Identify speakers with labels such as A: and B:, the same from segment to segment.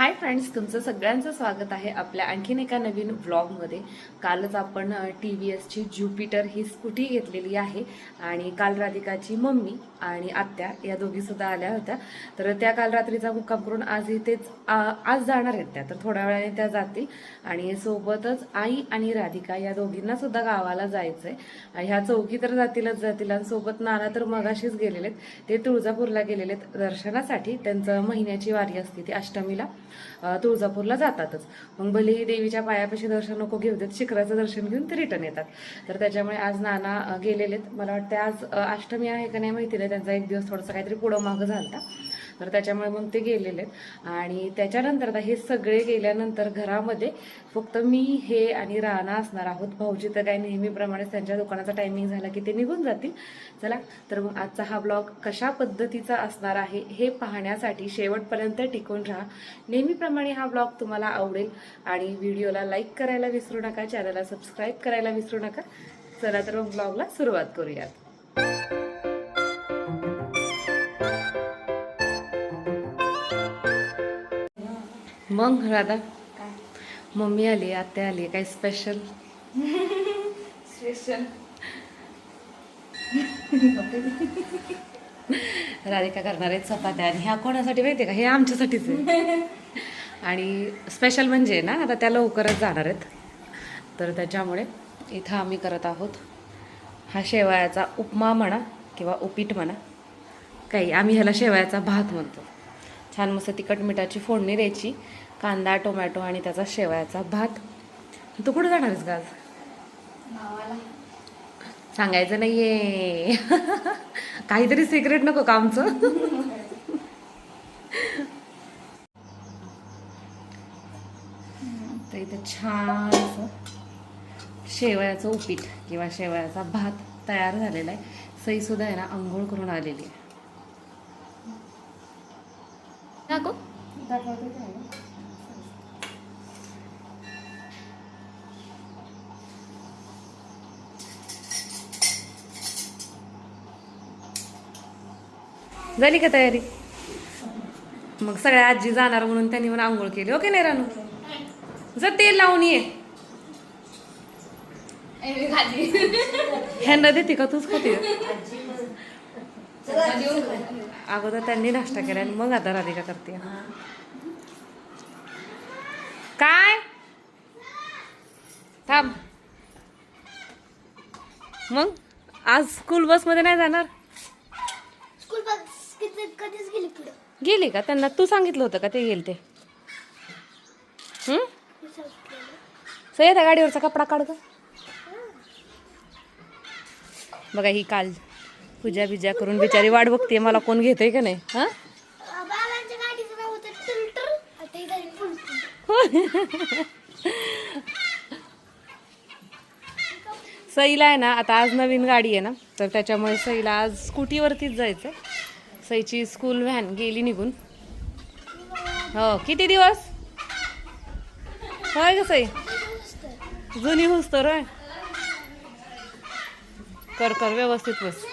A: Hi friends तुमचं सगळ्यांचं स्वागत आहे आपल्या आणखीन एका नवीन व्लॉगमध्ये कालच आपण टी व्ही एसची ज्युपिटर ही स्कूटी घेतलेली आहे आणि काल राधिकाची मम्मी आणि आत्या या दोघीसुद्धा आल्या होत्या. तर त्या काल रात्रीचा मुक्काम करून आज इथेच आ- आज जाणार आहेत त्या. तर थोड्या वेळाने त्या जातील आणि सोबतच आई आणि राधिका या दोघींनासुद्धा गावाला जायचं आहे ह्या चौकी तर जातीलच जातील आणि सोबत नाना तर मगाशीच गेलेले आहेत ते तुळजापूरला गेलेले आहेत दर्शनासाठी. त्यांचं महिन्याची वारी असते ती अष्टमीला. तुळजापूरला जातातच. मग भलेही देवीच्या पायापाशी दर्शन नको घेऊ देत शिखराचं दर्शन घेऊन ते रिटर्न येतात. तर त्याच्यामुळे आज नाना गेलेले आहेत मला वाटतं आज अष्टमी आहे का नाही माहिती नाही. त्यांचा एक दिवस थोडंसं काहीतरी पुढं मागं झालता. तर त्याच्यामुळे मग ते गेलेले आहेत. आणि त्याच्यानंतर आता हे सगळे गेल्यानंतर घरामध्ये फक्त मी हे आणि राणा असणार आहोत. भाऊजी तर काय नेहमीप्रमाणेच त्यांच्या दुकानाचा टायमिंग झाला की ते निघून जातील. चला तर मग आजचा हा ब्लॉग कशा पद्धतीचा असणार आहे हे पाहण्यासाठी शेवटपर्यंत टिकून राहा. नेहमीप्रमाणे हा ब्लॉग तुम्हाला आवडेल आणि व्हिडिओला लाईक करायला विसरू नका चॅनलला सबस्क्राईब करायला विसरू नका. चला तर मग ब्लॉगला सुरुवात करूयात. मग राधा. मम्मी आली आत्या आली काय स्पेशल
B: स्पेशल
A: राधिका करणार आहेत चपात्या आणि ह्या कोणासाठी माहितीये का? हे आमच्यासाठीच आहे. आणि स्पेशल म्हणजे ना आता त्या लवकरच जाणार आहेत. तर त्याच्यामुळे इथं आम्ही करत आहोत. हा शेवयाचा उपमा म्हणा किंवा उपीट म्हणा. काही आम्ही ह्याला शेवयाचा भात म्हणतो. छान मस्त तिखट मिठाची फोडणी द्यायची. कांदा टोमॅटो आणि त्याचा शेवयाचा भात. तू कुठं जाणार आहेस
B: गावाला.
A: सांगायचं नाहीये. काहीतरी सिक्रेट नको का आमचं? तर इथं छान शेवयाचं उपीट किंवा शेवयाचा भात तयार झालेला आहे. सई सुद्धा आहे ना आंघोळ करून आलेली आहे. झाली का तयारी? मग सगळ्या आजी जाणार म्हणून त्यांनी म्हणून आंघोळ केली ओके नाही रानू? जर तेल लावून ये. ह्यांना देते का तूच खाते. अगोदर त्यांनी नाश्ता केला आणि मग आता राधिका करते. काय? थांब. मग? आज स्कूल बसमध्ये नाही जाणार?
C: कधीच गेली पुढे.
A: गेली का? त्यांना तू सांगितलं होतं का ते गेल ते? हम्म सय त्या गाडीवरचा कपडा काढ ग. बघा ही काल पूजा बिजा करून बिचारी वाट बघते मला कोण घेतोय का नाही? हा?
C: बाबांच्या गाडीचं नाव होतं टुलटुल आता ही गाडी फुलटुल
A: सईला आहे ना आता आज नवीन गाडी आहे ना तर त्याच्यामुळे सईला आज स्कूटीवरतीच जायचं सईची स्कूल व्हॅन गेली निघून. हो किती दिवस? होय ग सई जुनी हुस तर होय. कर कर व्यवस्थित बस.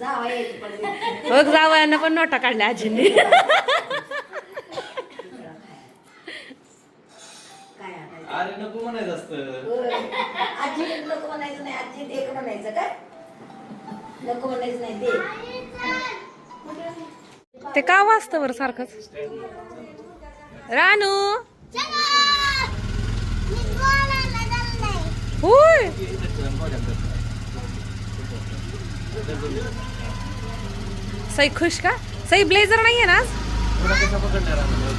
A: बघ जावयानं पण नोटा काढल्या आजींनी.
D: अरे नको म्हणायचं असतं.
E: आजी नको म्हणायचं नाही आजी एक म्हणायचं काय नको म्हणायचं नाही ते
A: ते का वाजतं बरं सारखंच? रानू! होय. सई खुश का? सई ब्लेझर ना
D: तुला कसा पकडणार आम्हाला?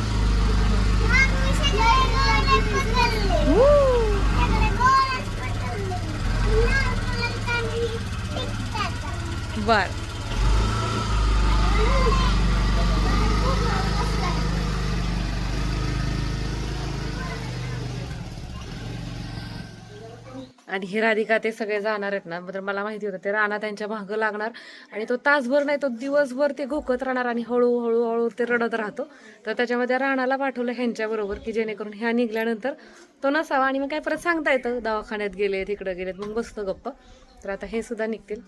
A: बर. आणि हे राधिका ते सगळे जाणार आहेत ना तर मला माहिती होतं ते राणा त्यांच्या मागं लागणार. आणि तो तासभर नाही तो दिवसभर ते घोकत राहणार आणि हळूहळू हळू ते रडत राहतो. तर त्याच्यामध्ये राणाला पाठवलं ह्यांच्याबरोबर की जेणेकरून ह्या निघल्यानंतर तो नसावा. आणि मग काय परत सांगता येतं दवाखान्यात गेले तिकडं गेलेत मग बसतो गप्प. तर आता हे सुद्धा निघतील.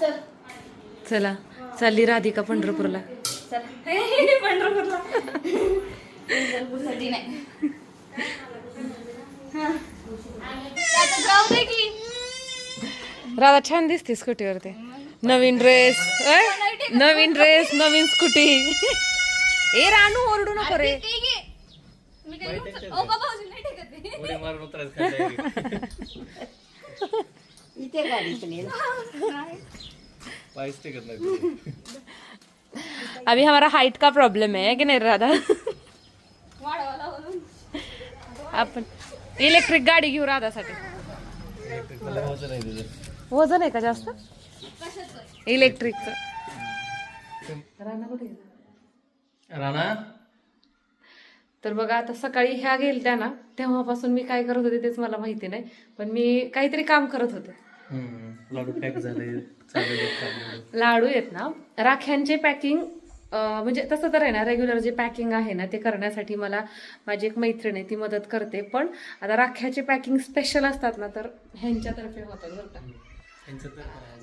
B: चल.
A: चला. चालली राधिका पंढरपूरला.
B: पंढरपूरला पंढरपूरसाठी नाही हा. आता जाऊ दे की
A: राधा छान दिसते स्कूटीवरती. नवीन ड्रेस नवीन ड्रेस नवीन स्कूटी. ए रानू ओरडू नको रे. अभी हमारा हाइट का प्रॉब्लेम है कि नहीं राधा. आपण इलेक्ट्रिक गाडी घेऊ राधासाठी
D: वजन
A: आहे का जास्त
B: कशाचं?
A: इलेक्ट्रिकचं
D: राणा
A: तर बघा आता सकाळी ह्या गेलत्या ना तेव्हापासून मी काय करत होते तेच मला माहिती नाही पण मी काहीतरी काम करत होते
D: लाडू पॅक झाले.
A: लाडू आहेत ना राख्यांचे पॅकिंग म्हणजे तसं तर आहे ना रेग्युलर जे पॅकिंग आहे ना ते करण्यासाठी मला माझी एक मैत्रीण आहे ती मदत करते. पण आता राख्याचे पॅकिंग स्पेशल असतात ना तर ह्यांच्यातर्फे होतात बरं का.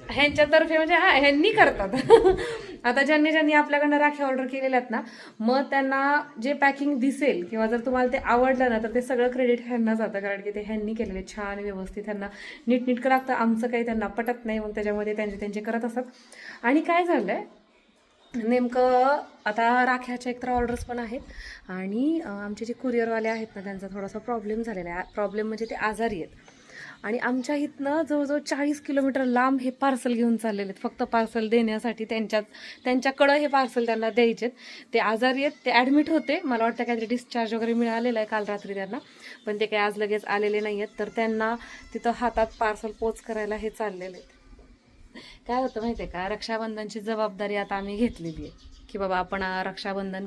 A: ह्यांच्यातर्फे म्हणजे हा ह्यांनी करतात. आता ज्यांनी ज्यांनी आपल्याकडनं राखी ऑर्डर केलेल्या आहेत ना मग त्यांना जे पॅकिंग दिसेल किंवा जर तुम्हाला ते आवडलं ना तर ते सगळं क्रेडिट ह्यांना जातं. कारण की ते ह्यांनी केलेले छान व्यवस्थित ह्यांना नीटनीटकं लागतं. आमचं काही त्यांना पटत नाही मग त्याच्यामध्ये त्यांचे त्यांचे करत असतात. आणि काय झालंय नेमकं आता राख्याच्या एकतर ऑर्डर्स पण आहेत. आणि आमचे जे कुरिअरवाले आहेत ना त्यांचा थोडासा प्रॉब्लेम झालेला आहे. प्रॉब्लेम म्हणजे ते आजारी आहेत. आणि आमच्या इथनं जवळजवळ चाळीस किलोमीटर लांब हे पार्सल घेऊन चाललेले आहेत. फक्त पार्सल देण्यासाठी त्यांच्यात त्यांच्याकडं हे पार्सल त्यांना द्यायचे ते आजारी आहेत ते ॲडमिट होते. मला वाटतं काहीतरी डिस्चार्ज वगैरे मिळालेला आहे काल रात्री त्यांना. पण ते काही आज लगेच आलेले नाही आहेत तर त्यांना तिथं हातात पार्सल पोच करायला हे चाललेले आहेत. काय होतं माहिती आहे का? रक्षाबंधनची जबाबदारी आता आम्ही घेतलेली आहे. की बाबा आपण रक्षाबंधन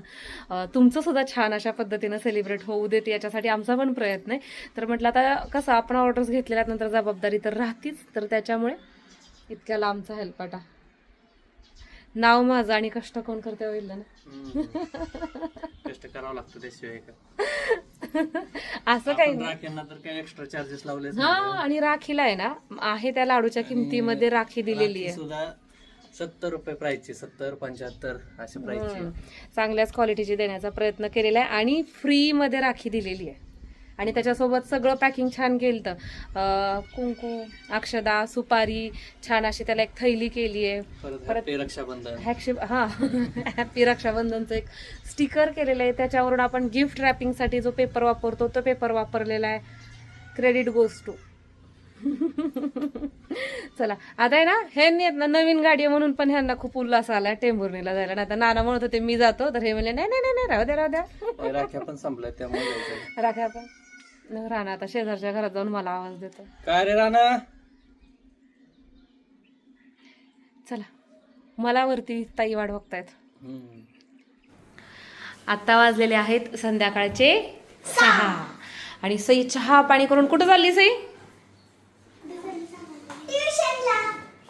A: तुमचं सुद्धा छान अशा पद्धतीनं सेलिब्रेट होऊ देत याच्यासाठी आमचा पण प्रयत्न आहे. तर म्हटलं आता कसं आपण ऑर्डर्स घेतलेल्या नंतर जबाबदारी तर राहतीच. तर त्याच्यामुळे इतक्या लांबचा हेल्पाटा. नाव माझं आणि कष्ट कोण करते होईल ना.
D: कष्ट करावं लागतं त्याशिवाय
A: असं काही नाही.
D: राख्यांना तर काही एक्स्ट्रा चार्जेस लावले
A: हा आणि राखीला आहे ना आहे त्या लाडूच्या किमतीमध्ये राखी दिलेली आहे.
D: सुद्धा सत्तर रुपये प्राइसची सत्तर पंच्याहत्तर अशा प्राइसची.
A: चांगल्याच क्वालिटीची देण्याचा प्रयत्न केलेला आहे आणि फ्रीमध्ये राखी दिलेली आहे. आणि त्याच्यासोबत सगळं पॅकिंग छान केलं तर कुंकू अक्षदा सुपारी छान अशी त्याला एक थैली केली आहे.
D: परत रक्षाबंधन.
A: हा हॅपी रक्षाबंधनचं एक स्टिकर केलेलं आहे. त्याच्यावरून आपण गिफ्ट रॅपिंगसाठी जो पेपर वापरतो तो पेपर वापरलेला आहे. क्रेडिट गोज टू चला आता आहे ना ह्यांनी आहेत ना नवीन गाडी आहे म्हणून पण ह्यांना खूप उल्हास आलाय टेंभुर्णीला जायला. नाही तर नाना म्हणत होते मी जातो. तर हे म्हणले नाही नाही नाही नाही, राहू द्या राहू द्या.
D: राख्या पण संपल्या त्यामुळे जायचं.
A: राखा राहणार आता शेजारच्या घरात जाऊन मला आवाज देतो.
D: काय रे राणा?
A: चला मला वरती ताई वाट बघतायत. आता वाजलेले आहेत संध्याकाळचे सहा. आणि सई चहा पाणी करून कुठं चालली सई?
C: ट्युशनला.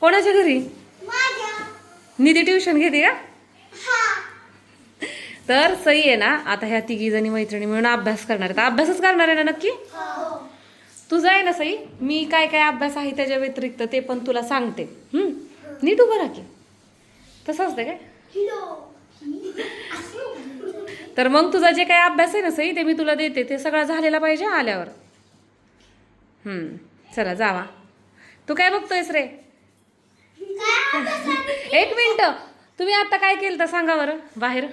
A: कोणाच्या घरी?
C: माझ्या.
A: निधी ट्युशन घेते का? तर सई आहे ना? आता ह्या तिघी जणी मैत्रिणी मिळून अभ्यास करणार आहेत. अभ्यासच करणार आहे ना नक्की? तुझं आहे ना सई? मी काय काय अभ्यास आहे त्याच्या व्यतिरिक्त ते पण तुला सांगते. हम्म? नीट उभं की. तसं असतं काय? तर मग तुझा जे काय अभ्यास आहे ना सई ते मी तुला देते. ते सगळं झालेला पाहिजे आल्यावर. हम्म. चला जावा. तू काय बघतोयस रे? एक मिनिट. तुम्ही आता काय केलं तर सांगा बरं? बाहेर.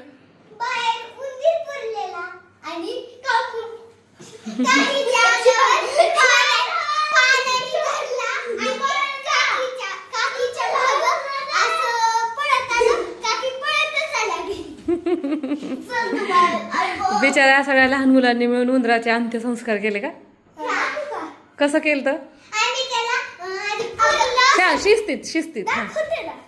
A: बिचाऱ्या सगळ्या लहान मुलांनी मिळून उंदराचे अंत्यसंस्कार केले का? कसं केलं तर? शिस्तीत शिस्तीत हा.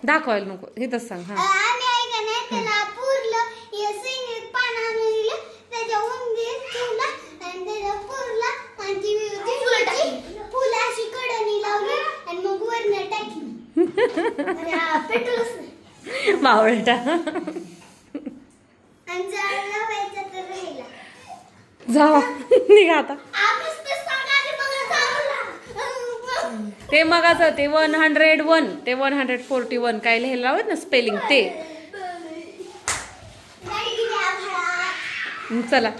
A: दाखवायला नको इथंच सांग हा
C: आम्ही ऐका नाही त्याला पुरलं हे सिंगीत पाणी आणून दिलं त्याच्या उंदीर ठेवला आणि त्याला पुरला आणि ती अरे हा, पेट्रोलच नाही
A: मावळटा जावा निघा आता.
C: ते
A: मगाचं ते वन हंड्रेड वन ते वन हंड्रेड फोर्टी वन काय लिहायला लावत ना स्पेलिंग ते. चला.